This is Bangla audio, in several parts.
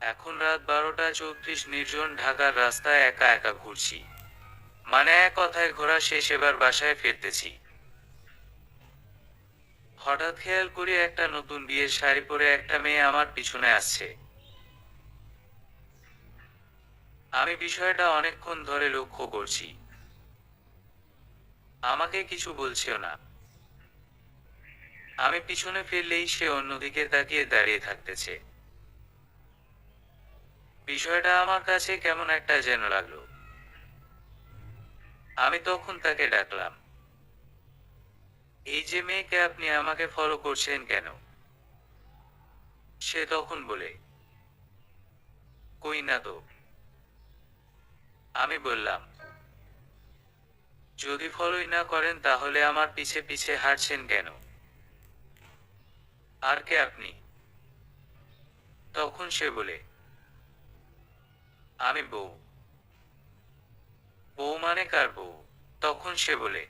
এখন রাত বারোটা চৌত্রিশ নির্জন ঢাকার রাস্তায় একা একা ঘুরছি। মানে এক কথায় ঘোরা শেষ, এবার বাসায় ফিরতেছি। হঠাৎ খেয়াল করি একটা নতুন বিয়ের শাড়ি পরে একটা মেয়ে আমার পিছনে আসছে। আমি বিষয়টা অনেকক্ষণ ধরে লক্ষ্য করছি। আমাকে কিছু বলছেও না। আমি পিছনে ফিরলেই সে অন্যদিকে তাকিয়ে দাঁড়িয়ে থাকতেছে। বিষয়টা আমার কাছে কেমন একটা যেন লাগল। আমি তখন তাকে ডাকলাম, এই যে মেয়েকে আপনি আমাকে ফলো করছেন কেন? সে তখন বলে, কই না তো। আমি বললাম, যদি ফলোই না করেন তাহলে আমার পিছে পিছে হাঁটছেন কেন? আর কে আপনি? তখন সে বলে আমি বউ। বউ মানে কার বউ? তখন সে বলে,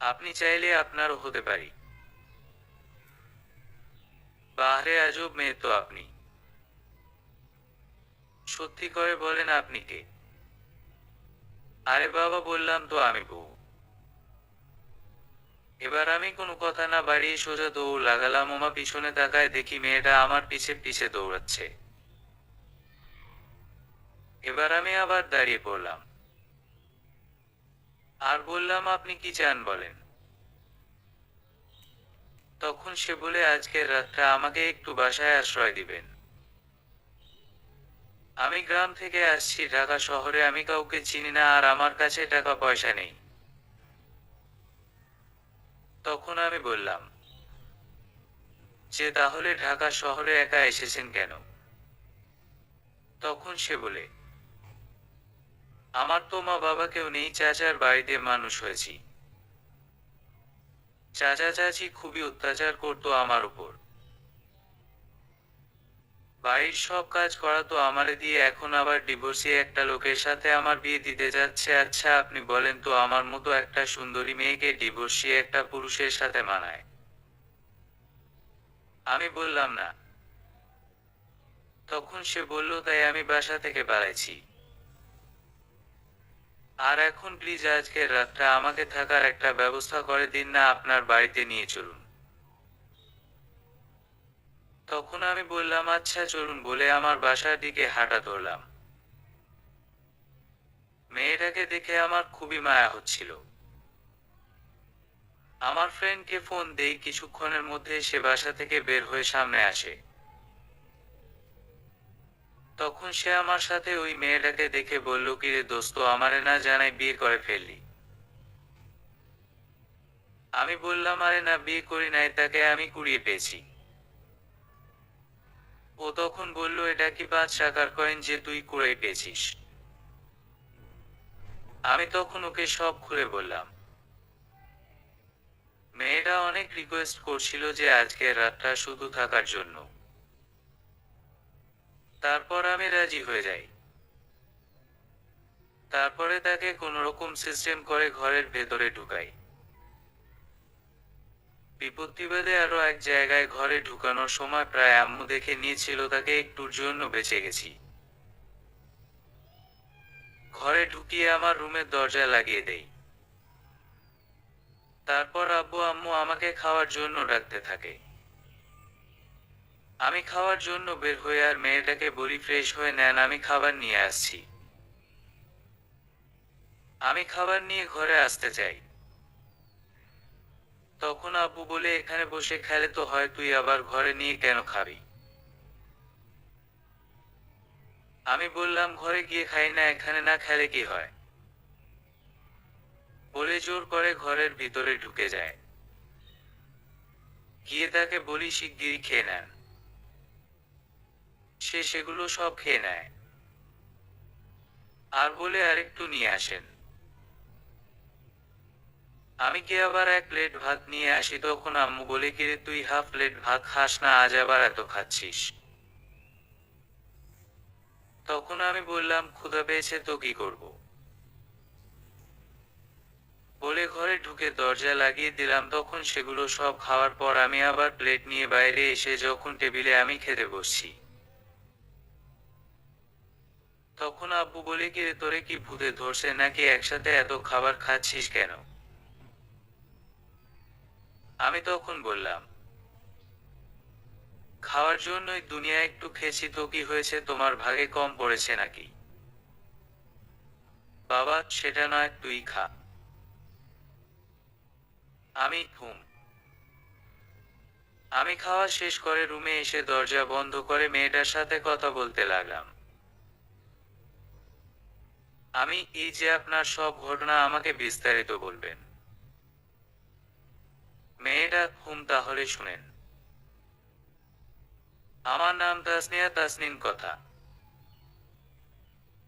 আপনি চাইলে আপনারও হতে পারি। বাহরে আজব মেয়ে তো আপনি। সত্যি করে বলেন আপনি কে? আরে বাবা, বললাম তো আমি বউ। এবার আমি কোনো কথা না বাড়িয়ে সোজা দৌড় লাগালাম। ওমা পিছনে তাকায় দেখি মেয়েটা আমার পিছে পিছে দৌড়াচ্ছে। এবার আমি আবার দাঁড়িয়ে পড়লাম। আর বললাম, আপনি কি চান বলেন? তখন সে বলে, আজকের রাতটা আমাকে একটু বাসায় আশ্রয় দিবেন। আমি গ্রাম থেকে আসছি, ঢাকা শহরে আমি কাউকে চিনি না আর আমার কাছে টাকা পয়সা নেই। তখন আমি বললাম, যে তাহলে ঢাকা শহরে একা এসেছেন কেন? তখন সে বলে আমার তো মা বাবা কেউ নেই, চাচার বাড়িতে মানুষ হয়েছি। চাচা চাচি খুবই অত্যাচার করতো আমার উপর। বাড়ির সব কাজ করা তো আমারে দিয়ে এখন আবার ডিভোর্সি একটা লোকের সাথে আমার বিয়ে দিতে যাচ্ছে। আচ্ছা আপনি বলেন তো আমার মতো একটা সুন্দরী মেয়েকে ডিভোর্সি একটা পুরুষের সাথে মানায়? আমি বললাম না। তখন সে বলল, তাই আমি বাসা থেকে পালাইছি। আর এখন প্লিজ আজকের রাতটা আমাকে থাকার একটা ব্যবস্থা করে দিন না আপনার বাড়িতে নিয়ে চলুন। তখন আমি বললাম আচ্ছা চলুন। বলে আমার বাসার দিকে হাঁটা ধরলাম। মেয়েটাকে দেখে আমার খুবই মায়া হচ্ছিল। আমার ফ্রেন্ডকে ফোন দেই, কিছুক্ষণের মধ্যে সে বাসা থেকে বের হয়ে সামনে আসে। তখন সে আমার সাথে ওই মেয়েটাকে দেখে বলল কি রে দোস্ত, আমারে না জানাই বিয়ে করে ফেললি? আমি বললাম, আরে না, বিয়ে করি নাই, তাকে আমি কুড়িয়ে পেয়েছি। ও তখন বলল, এটা কি পাঁচ টাকার কয়েন যে তুই কুড়াই পেয়েছিস? আমি তখন ওকে সব খুলে বললাম। মেয়েটা অনেক রিকোয়েস্ট করছিল যে আজকের রাতটা শুধু থাকার জন্য। তারপর আমি রাজি হয়ে যাই। তারপরে তাকে কোন রকম সিস্টেম করে ঘরের ভেতরে ঢুকাই। বিপত্তিবাদে আরও এক জায়গায় ঘরে ঢুকানোর সময় প্রায় আম্মু দেখে নিয়েছিল তাকে একটুর জন্য বেঁচে গেছি। ঘরে ঢুকিয়ে আমার রুমের দরজা লাগিয়ে দেই। তারপর আব্বু আম্মু আমাকে খাওয়ার জন্য ডাকতে থাকে। আমি খাওয়ার জন্য বের হয়ে আর মেয়েটাকে বলি ফ্রেশ হয়ে নেন, আমি খাবার নিয়ে আসছি। আমি খাবার নিয়ে ঘরে আসতে চাই। তখন আব্বু বলে, এখানে বসে খেলে তো হয়, তুই আবার ঘরে নিয়ে কেন খাবি? আমি বললাম, ঘরে গিয়ে খাই না, এখানে না খেলে কি হয়? বলে জোর করে ঘরের ভিতরে ঢুকে যায়। গিয়ে তাকে বলি, শিগগিরই খেয়ে নেন। সে সেগুলো সব খেয়ে নেয়। আর বলে আরেকটু নিয়ে আসেন। আমি কি আবার এক প্লেট ভাত নিয়ে আসি? তখন আম্মু বলে কিরে তুই হাফ প্লেট ভাত খাস না? আজ আবার এত খাচ্ছিস? তখন আমি বললাম, ক্ষুধা পেয়েছে তো কি করব? বলে ঘরে ঢুকে দরজা লাগিয়ে দিলাম। তখন সেগুলো সব খাওয়ার পর আমি আবার প্লেট নিয়ে বাইরে এসে যখন টেবিলে আমি খেতে বসছি। তখন আব্বু বলে, কি রে তোরে কি ভূতে ধরছে? নাকি একসাথে এত খাবার খাচ্ছিস কেন? আমি তখন বললাম, খাওয়ার জন্যই দুনিয়া একটু খেয়েছি তো কি হয়েছে? তোমার ভাগে কম পড়েছে নাকি? বাবা, সেটা নয়, তুই খা। আমি ঘুম। আমি খাওয়া শেষ করে রুমে এসে দরজা বন্ধ করে মেয়েটার সাথে কথা বলতে লাগলাম। আমি এই যে আপনার সব ঘটনা আমাকে বিস্তারিত বলবেন। মেয়েটা হুম তাহলে শুনেন। আমার নাম তাসনিয়া তাসনিন কথা।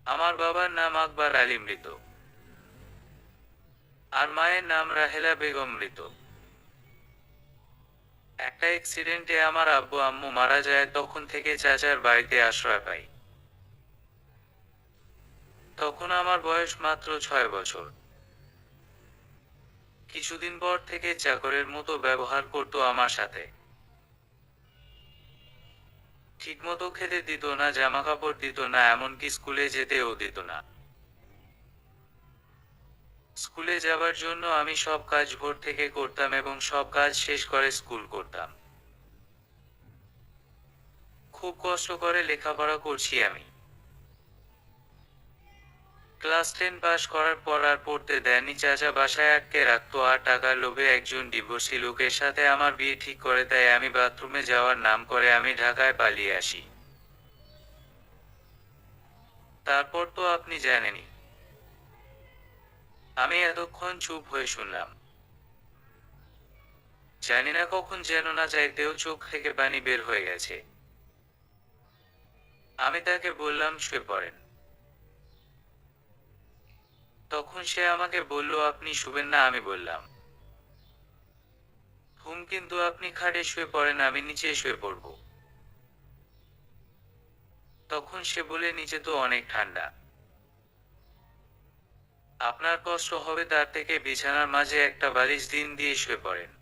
আমার বাবার নাম আকবর আলী মৃত। আর মায়ের নাম রাহেলা বেগম মৃত। একটা অ্যাক্সিডেন্টে আমার আব্বু আম্মু মারা যায়, তখন থেকে চাচার বাড়িতে আশ্রয় পাই। তখন আমার বয়স মাত্র ছয় বছর। কিছুদিন পর থেকে চাকরের মতো ব্যবহার করতো আমার সাথে। ঠিকমতো খেতে দিত না জামা কাপড় দিত না, এমনকি স্কুলে যেতেও দিত না। স্কুলে যাবার জন্য আমি সব কাজ ভোর থেকে করতাম এবং সব কাজ শেষ করে স্কুল করতাম। খুব কষ্ট করে লেখাপড়া করছি আমি। ক্লাস টেন পাশ করার পর আর পড়তে দেয়নি চাচা বাসায় আটকে রাখতো। আর টাকার লোভে একজন ডিভোর্সি লোকের সাথে আমার বিয়ে ঠিক করে তাই আমি বাথরুমে যাওয়ার নাম করে আমি ঢাকায় পালিয়ে আসি। তারপর তো আপনি জানেনই। আমি এতক্ষণ চুপ হয়ে শুনলাম। জানি না কখন যেন না চাইতেও চোখ থেকে পানি বের হয়ে গেছে। আমি তাকে বললাম, শুয়ে পড়েন। তখন সে আমাকে বলল, আপনি শুবেন না, আমি বললাম। হুম কিন্তু আপনি খাটে শুয়ে পড়েন, আমি নিচে শুয়ে পড়ব। তখন সে বলে, নিচে তো অনেক ঠান্ডা। আপনার কষ্ট হবে তার থেকে বিছানার মাঝে একটা বালিশ দিন দিয়ে শুয়ে পড়েন।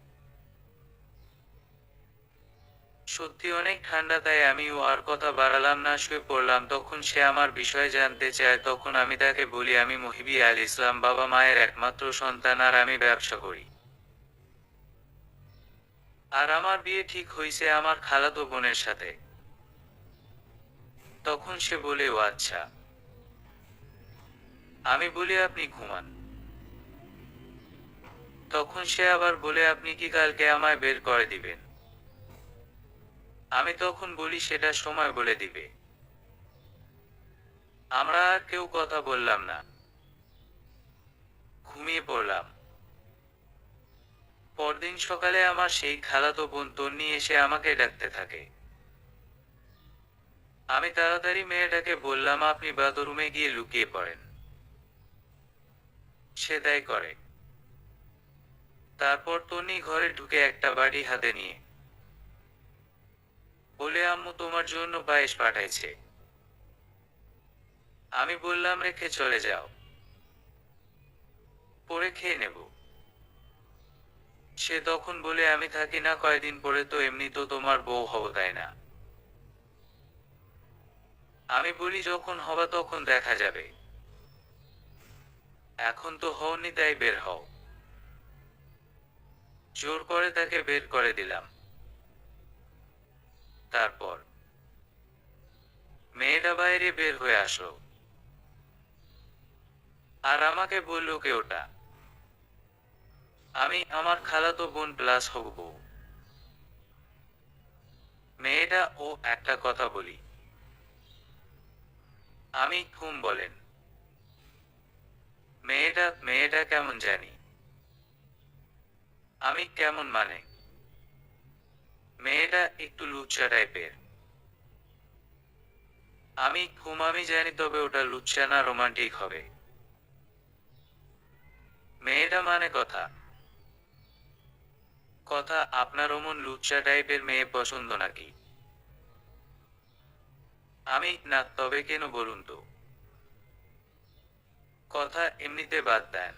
সত্যি অনেক ঠান্ডা, তাই আমিও আর কথা বাড়ালাম না, শুয়ে পড়লাম। তখন সে আমার বিষয়ে জানতে চায়, তখন আমি তাকে বলি, আমি মহিবি আল ইসলাম, বাবা মায়ের একমাত্র সন্তান, আর আমি ব্যবসা করি। আর আমার বিয়ে ঠিক হইছে আমার খালাতো বোনের সাথে। তখন সে বলে, ও আচ্ছা। আমি বলি, আপনি ঘুমান। তখন সে আবার বলে, আপনি কি কালকে আমায় বের করে দিবেন? আমি তখন বলি, সেটা সময় বলে দিবে। আমরা আর কেউ কথা বললাম না। ঘুমিয়ে পড়লাম। পরদিন সকালে আমার সেই খালাতো বোন তন্নি এসে আমাকে ডাকতে থাকে। আমি তাড়াতাড়ি মেয়েটাকে বললাম, আপনি বাথরুমে গিয়ে লুকিয়ে পড়েন। সে তাই করে। তারপর তন্নি ঘরে ঢুকে একটা বাড়ি হাতে নিয়ে বলে আম্মু তোমার জন্য পায়েস পাঠাইছে। আমি বললাম, রেখে চলে যাও। পরে খেয়ে নেব। সে তখন বলে, আমি থাকি না, কয়দিন পরে তো এমনি তো তোমার বউ হব, তাই না? আমি বলি, যখন হবা তখন দেখা যাবে। এখন তো হওনি, তাই বের হও। জোর করে তাকে বের করে দিলাম। তারপর মেয়েটা বাইরে বের হয়ে আসলো। আর আমাকে বলল কে ওটা? আমি আমার খালাতো বোন প্লাস হব মেয়েটা, ও একটা কথা বলি। আমি ঘুম বলেন। মেয়েটা মেয়েটা কেমন জানি? আমি কেমন মানে? মেয়েটা একটু লুচ্চা টাইপের। আমি ঘুমামি জানি তবে ওটা লুচ্চা না, রোমান্টিক হবে। মেয়েটা মানে কথা? কথা, আপনার অমন লুচ্চা টাইপের মেয়ে পছন্দ নাকি? আমি, না, তবে কেন বলুন তো? কথা এমনিতে বাদ দেন।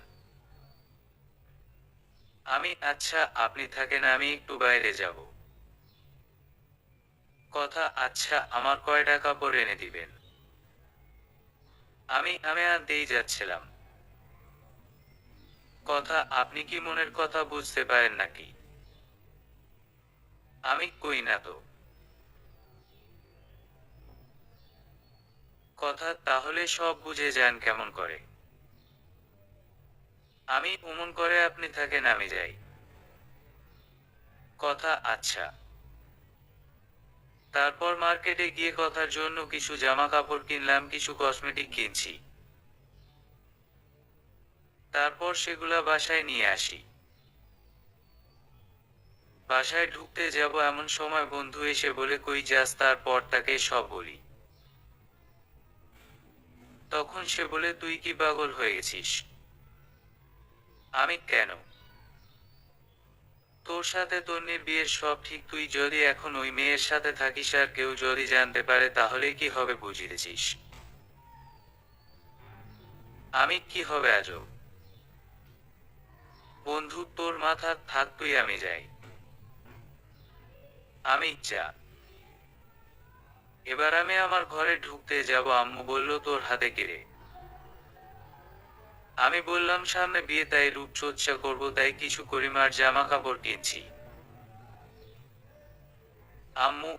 আমি আচ্ছা আপনি থাকেন, আমি একটু বাইরে যাব। কথা আচ্ছা আমার কয় টাকা পরে এনে দিবেন? আমি আমি আনতেই যাচ্ছিলাম। কথা, আপনি কি মনের কথা বুঝতে পারেন নাকি? আমি কই না তো? কথা, তাহলে সব বুঝে যান কেমন করে। আমি উমন করে আপনি থাকেন, আমি যাই। কথা আচ্ছা। তারপর মার্কেটে গিয়ে কথার জন্য কিছু জামা কাপড় কিনলাম, কিছু কসমেটিক কিনছি। তারপর সেগুলা বাসায় নিয়ে আসি। বাসায় ঢুকতে যাব এমন সময় বন্ধু এসে বলে, কই যাস তারপর তাকে সব বলি। তখন সে বলে, তুই কি পাগল হয়ে গেছিস? আমি কেন? তোর সাথে তন্নির বিয়ের সব ঠিক, তুই যদি এখন ওই মেয়ের সাথে থাকিস আর কেউ যদি জানতে পারে, তাহলে কি হবে বুঝিয়েছিস? আমি কি হবে আজও? বন্ধু, তোর মাথা থাক, তুই আমি যাই। আমি যা। এবার আমি আমার ঘরে ঢুকতে যাব, আম্মু বলল, তোর হাতে কিরে আমি বললাম, সামনে বিয়ে, তাই রূপচর্চা করব, তাই কিছু করিমার জামা কাপড় কিনছি। আম্মু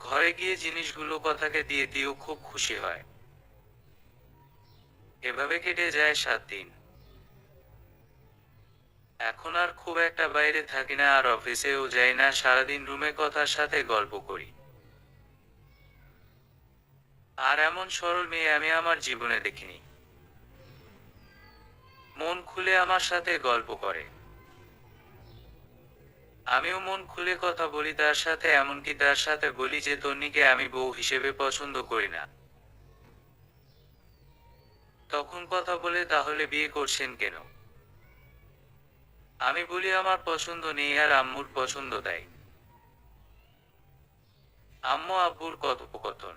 ঘরে গিয়ে জিনিসগুলো, কথাকে দিয়ে দিয়েও খুব খুশি হয়। এভাবে কেটে যায় সাত দিন। এখন আর খুব একটা বাইরে থাকি না, আর অফিসেও যাই না, সারাদিন রুমে কথার সাথে গল্প করি। আর এমন সরল মেয়ে আমি আমার জীবনে দেখিনি। মন খুলে আমার সাথে গল্প করে। আমিও মন খুলে কথা বলি, তার সাথে এমনকি তার সাথে বলি যে, তন্নিকে আমি বউ হিসেবে পছন্দ করি না। তখন কথা বলে, তাহলে বিয়ে করছেন কেন? আমি বলি, আমার পছন্দ নেই আর আম্মুর পছন্দ দেয় আম্মু আব্বুর কথোপকথন।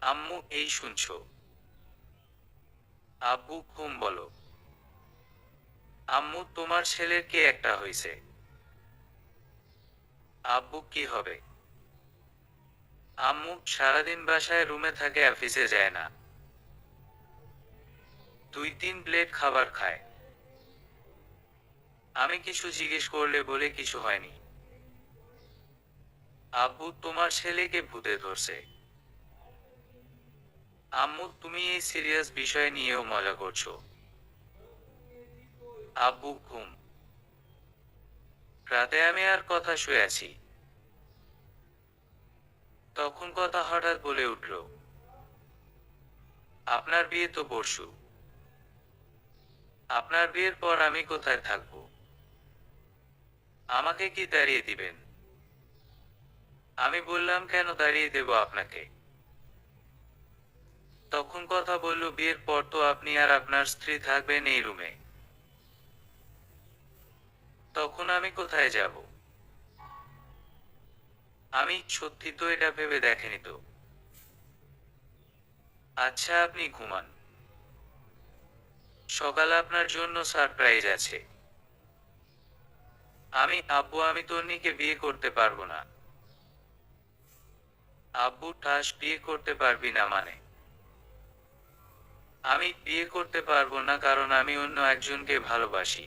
আম্মু, এই শুনছো। আব্বু, ঘুম বলো। আম্মু, তোমার ছেলের কে একটা হয়েছে আব্বু, কি হবে? আম্মু, সারাদিন বাসায় রুমে থাকে, অফিসে যায় না। দুই, তিন প্লেট খাবার খায়। আমি কিছু জিজ্ঞেস করলে বলে কিছু হয়নি। আব্বু, তোমার ছেলেকে ভূতে ধরছে। আম্মু, তুমি এই সিরিয়াস বিষয় নিয়েও মজা করছ। আব্বু ঘুম। রাতে আমি আর কথা শুয়ে আছি। তখন কথা হঠাৎ বলে উঠল, আপনার বিয়ে তো পরশু। আপনার বিয়ের পর আমি কোথায় থাকব? আমাকে কি দাঁড়িয়ে দিবেন? আমি বললাম, কেন দাঁড়িয়ে দেব আপনাকে? তখন কথা বলল, বিয়ের পর তো আপনি আর আপনার স্ত্রী থাকবেন এই রুমে। তখন আমি কোথায় যাব? আমি সত্যি তো এটা ভেবে দেখেনি তো। আচ্ছা আপনি ঘুমান। সকালে আপনার জন্য সারপ্রাইজ আছে। আমি, আব্বু, আমি তন্নিকে বিয়ে করতে পারব না। আব্বু ঠাস, বিয়ে করতে পারবি না মানে। আমি বিয়ে করতে পারব না কারণ আমি অন্য একজনকে ভালোবাসি।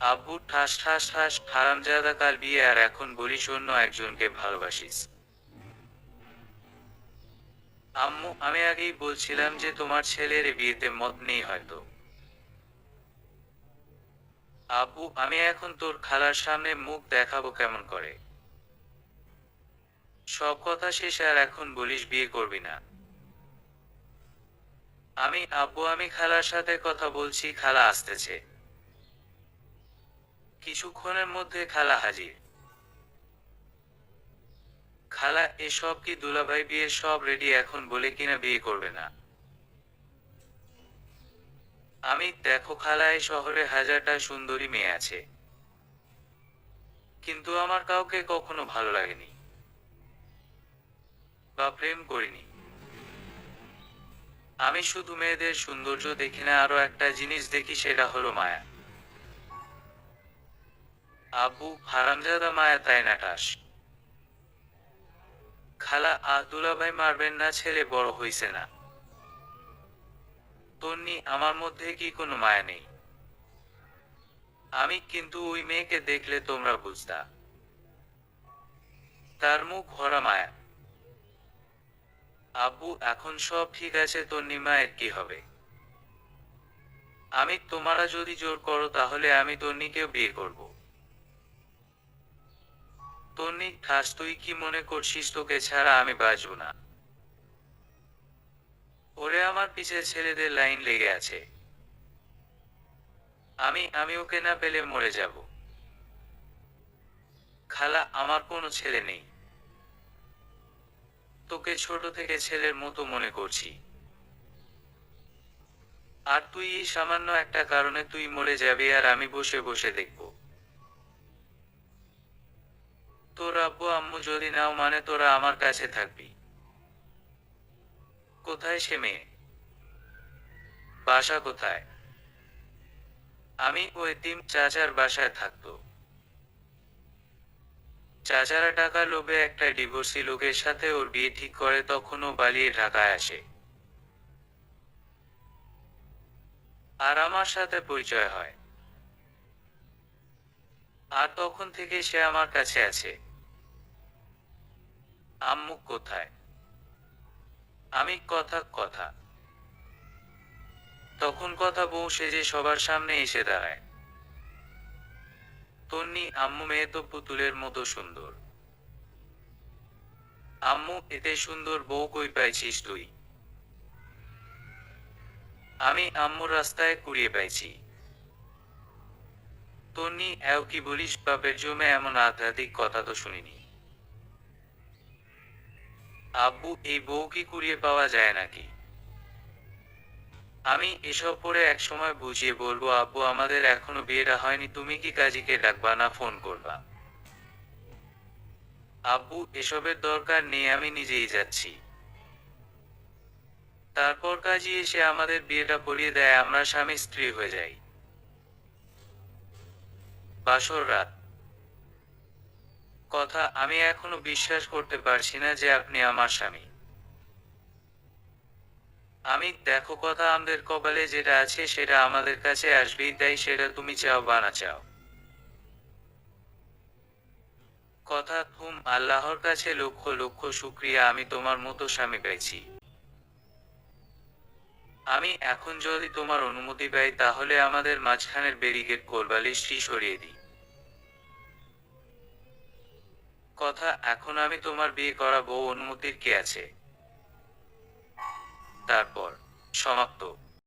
আব্বু ঠাস ঠাস ঠাস, হারামজাদা কাল বিয়ে? আর এখন বলিস অন্য একজনকে ভালোবাসিস। আম্মু, আমি আগেই বলছিলাম যে তোমার ছেলের বিয়েতে মত নেই হয়তো। আব্বু, আমি এখন তোর খালার সামনে মুখ দেখাবো কেমন করে? সব কথা শেষ, আর এখন বলিস বিয়ে করবি না। আমি আব্বু আমি খালার সাথে কথা বলছি, খালা আসতেছে। কিছুক্ষণের মধ্যে খালা হাজির। খালা, এসব কি দুলাভাই বিয়ের সব রেডি এখন বলে কিনা বিয়ে করবে না? আমি দেখো খালা, এই শহরে হাজারটা সুন্দরী মেয়ে আছে। কিন্তু আমার কাউকে কখনো ভালো লাগেনি। বা প্রেম করিনি। আমি শুধু মেয়েদের সৌন্দর্য দেখি না, আরও একটা জিনিস দেখি সেটা হলো মায়া। আবু হারামজাদা মায়া তাই না টাস খালা আ দুলাভাই মারবেন না, ছেলে বড় হইছে না। তন্নি, আমার মধ্যে কি কোনো মায়া নেই? আমি কিন্তু ওই মেয়েকে দেখলে তোমরা বুঝতা। তার মুখ ভরা মায়া। আব্বু, এখন সব ঠিক আছে তন্নি মায়ের কি হবে? আমি তোমারা যদি জোর করো তাহলে আমি তন্নিকেও বিয়ে করব। তন্নি ঠাস তুই কি মনে করছিস তোকে ছাড়া আমি বাঁচব না। ওরে আমার পিছে ছেলেদের লাইন লেগে আছে। আমি আমি ওকে না পেলে মরে যাব। খালা, আমার কোনো ছেলে নেই। তোকে ছোট থেকে ছেলের মতো মনে করছি। আর তুই এই সামান্য একটা কারণে তুই মরে যাবি আর আমি বসে বসে দেখব। তোর আব্বু, আম্মু যদি নাও মানে তোরা আমার কাছে থাকবি। কোথায় সে মেয়ে? বাসা কোথায়? আমি ওই তিন চাচার বাসায় থাকতো। চাচারা টাকা লোভে একটা ডিভোর্সি লোকের সাথে ওর বিয়ে ঠিক করে তখনও পালিয়ে ঢাকায় আসে। আর আমার সাথে পরিচয় হয়। আর তখন থেকে সে আমার কাছে আছে। আম্মু কোথায়? আমি কথা কথা। তখন কথা বউ সে যে সবার সামনে এসে দাঁড়ায়। তন্নি আম্মু মেয়ে তো পুতুলের মতো সুন্দর। আম্মু, এতে সুন্দর বউ কই পাইছিস তুই? আমি আম্মুর রাস্তায় কুড়িয়ে পাইছি। তন্নি, এও কি বলিস, বাপের জমে এমন আধ্যাত্মিক কথা তো শুনিনি। আব্বু, এই বউ কি কুড়িয়ে পাওয়া যায় নাকি? আমি এসব পরে এক সময় বুঝিয়ে বলব, আব্বু, আমাদের এখনও বিয়েটা হয়নি, তুমি কি কাজীকে ডাকবা না ফোন করবা? আব্বু, এসবের দরকার নেই, আমি নিজেই যাচ্ছি। তারপর কাজী এসে আমাদের বিয়েটা পড়িয়ে দেয়, আমরা স্বামী স্ত্রী হয়ে যাই। বাসর রাত। কথা, আমি এখনও বিশ্বাস করতে পারছি না যে আপনি আমার স্বামী। আমি দেখো কথা আমাদের কপালে যেটা আছে সেটা আমাদের কাছে আসবেই, তাই সেটা তুমি চাও বা না চাও। কথা হুম আল্লাহর কাছে লক্ষ লক্ষ শুক্রিয়া, আমি তোমার মতো স্বামী পাইছি। আমি এখন যদি তোমার অনুমতি পাই, তাহলে আমাদের মাঝখানের ব্যারিকেড কোলবালিশটি সরিয়ে দিই। কথা, এখন আমি তোমার বিয়ে করা বউ অনুমতির কে আছে? তারপর সমাপ্ত।